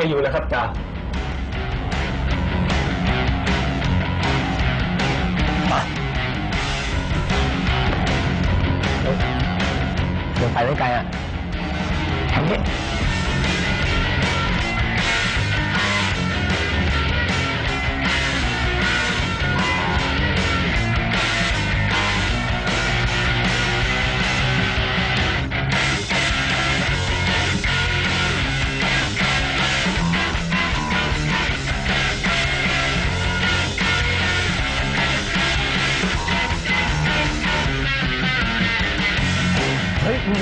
รอยู่แล้วครับจ่า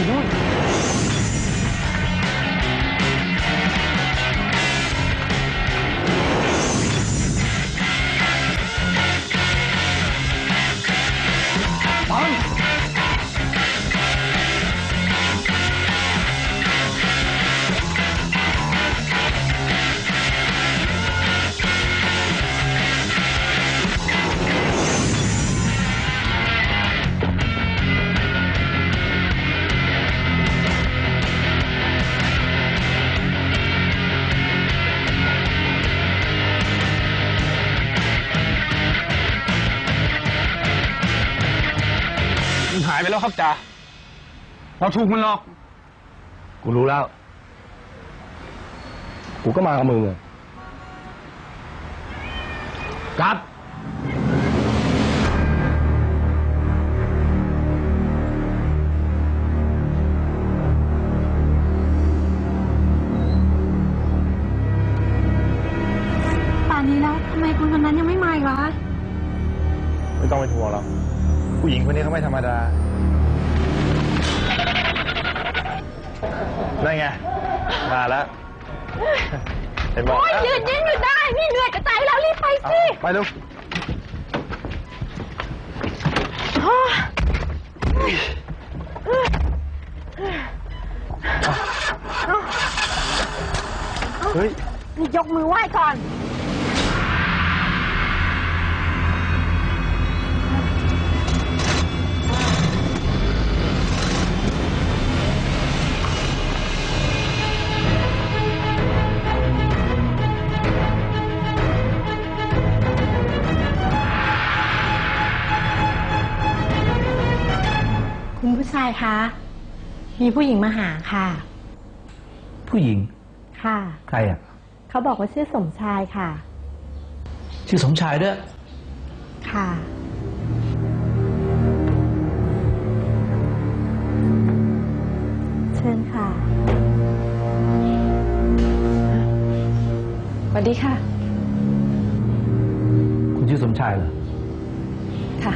เแล้วครับจ่าเราถูกมันหลอก กูรู้แล้ว กูก็มากับมึงอะกลับป่านนี้แล้วทำไมคนคนนั้นยังไม่มาอีกล่ะไม่ต้องเป็นห่วงหรอกผู้หญิงคนนี้เขาไม่ธรรมดา นั่นไง มาแล้ว เห็นบอกโอ้ยยืนยิ้มอยู่ได้ นี่เหนื่อยจะตายแล้วรีบไปสิไปลูกเฮ้ย นี่ยกมือไหว้ก่อน คุณผู้ชายคะ มีผู้หญิงมาหาค่ะ ผู้หญิง ค่ะ ใครอะ เขาบอกว่าชื่อสมชายค่ะ ชื่อสมชายด้วย ค่ะ เชิญค่ะ สวัสดีค่ะ คุณชื่อสมชายเหรอ ค่ะ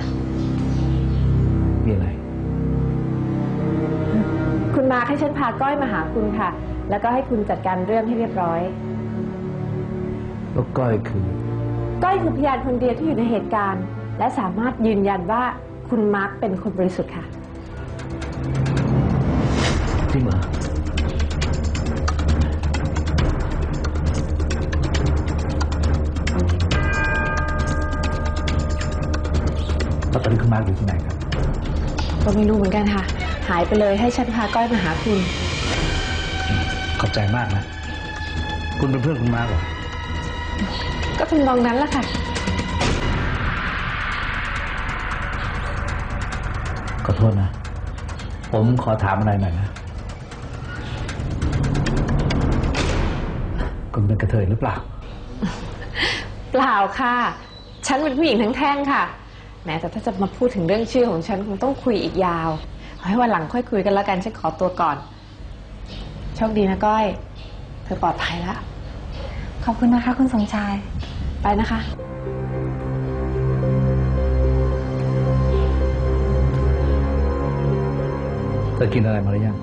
ให้ฉันพาก้อยมาหาคุณค่ะ แล้วก็ให้คุณจัดการเรื่องให้เรียบร้อย แล้วก้อยคือ ก้อยคือพยานคนเดียวที่อยู่ในเหตุการณ์ และสามารถยืนยันว่าคุณมาร์คเป็นคนบริสุทธิ์ค่ะ จริงเหรอแล้วตอนนี้คุณมาร์คอยู่ที่ไหนครับ ก็ไม่รู้เหมือนกันค่ะ หายไปเลยให้ฉันพาก้อยมาหาคุณ ขอบใจมากนะ คุณเป็นเพื่อนคุณมาร์คเหรอก็ทำนองนั้นแหละค่ะ ขอโทษนะ ผมขอถามอะไรหน่อยนะ คุณเป็นกระเทยหรือเปล่า เปล่าค่ะ ฉันเป็นผู้หญิงทั้งแท่งค่ะแหม้แต่ถ้าจะมาพูดถึงเรื่องชื่อของฉันคงต้องคุยอีกยาวเอา ให้วันหลังค่อยคุยกันแล้วกันฉันขอตัวก่อน โชคดีนะก้อย เธอปลอดภัยแล้ว ขอบคุณนะคะ คุณสมชาย ไปนะคะ เธอกินอะไรมาหรือยัง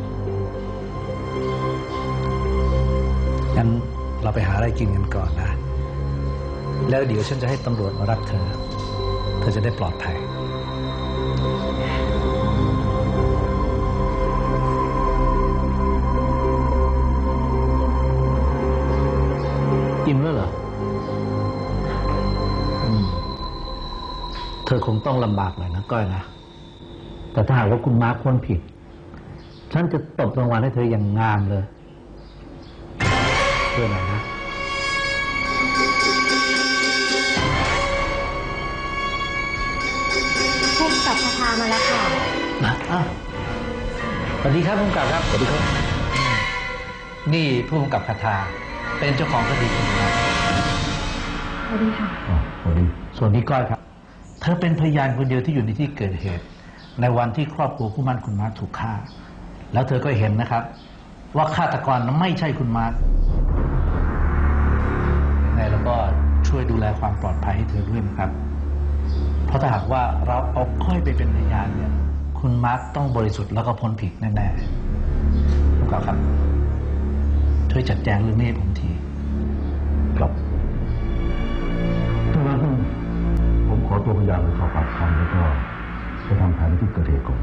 งั้นเราไปหาอะไรกินกันก่อนนะ แล้วเดี๋ยวฉันจะให้ตำรวจมารับเธอ เธอจะได้ปลอดภัย เธอคงต้องลำบากหน่อยนะก้อยนะแต่ถ้าหากว่าคุณมาร์คพ้นผิด ฉันจะตบรางวัลให้เธออย่างงามเลยช่วยหน่อยนะพบกับคาทามาแล้วค่ะนะอ้าวสวัสดีครับผู้กำกับครับสวัสดีครับ นี่ผู้กำกับคาทาเป็นเจ้าของคดีคุณนะสวัสดีค่ะ สวัสดีส่วนนี้ก้อยครับ เธอเป็นพยานคนเดียวที่อยู่ในที่เกิดเหตุ ในวันที่ครอบครัวผู้มั่นคุณมาร์คถูกฆ่า แล้วเธอก็เห็นนะครับ ว่าฆาตกรไม่ใช่คุณมาร์คยังไงแล้วก็ช่วยดูแลความปลอดภัยให้เธอด้วยนะครับ เพราะถ้าหากว่าเราเอาก้อยไปเป็นพยานเนี่ย คุณมาร์คต้องบริสุทธิ์แล้วก็พ้นผิดแน่ๆผู้กำกับครับ ช่วยจัดแจงเรื่องนี้ให้ผมที ตัวพยานไปสอบปากคำแล้วก็ไปทำแผนที่เกิดเหตุก่อน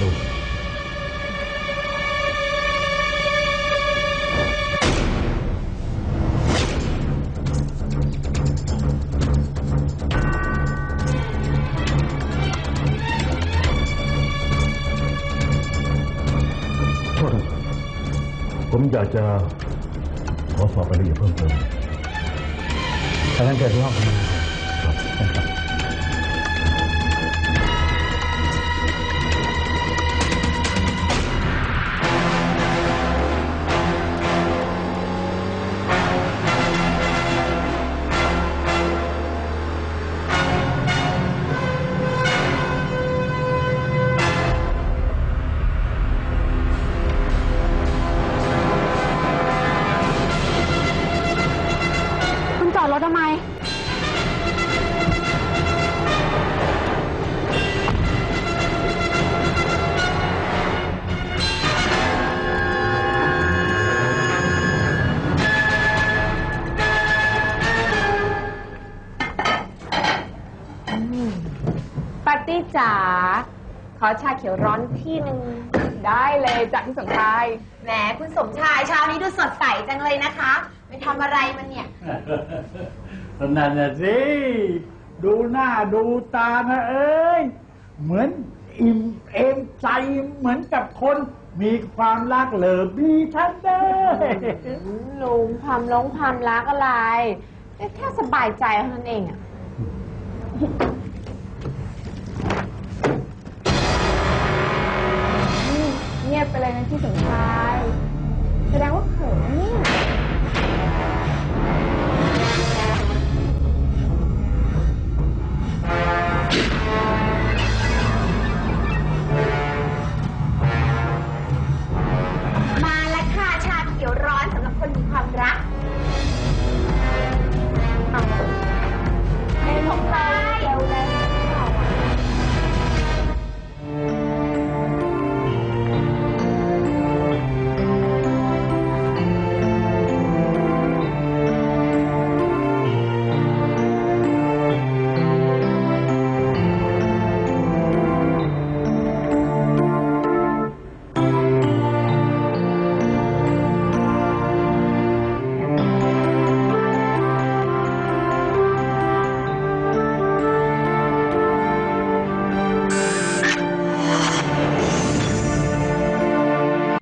ดูโทษนะผมอยากจะขอสอบรายละเอียดเพิ่มเติม ถ้างั้นเจ๋าขอชาเขียวร้อนที่หนึ่งได้เลยจากพี่สมชายแหมคุณสมชายเช้านี้ดูสดใสจังเลยนะคะ ไปทำอะไรมันเนี่ย นั่นน่ะสิ ดูหน้าดูตานะเอ้ย เหมือนอิ่มเอมใจเหมือนกับคนมีความรักเหลิบดีท่านเด้อลุงความลงความรักอะไร แค่สบายใจเท่านั้นเองอะ ไปเลยนะที่สมชาย แสดงว่า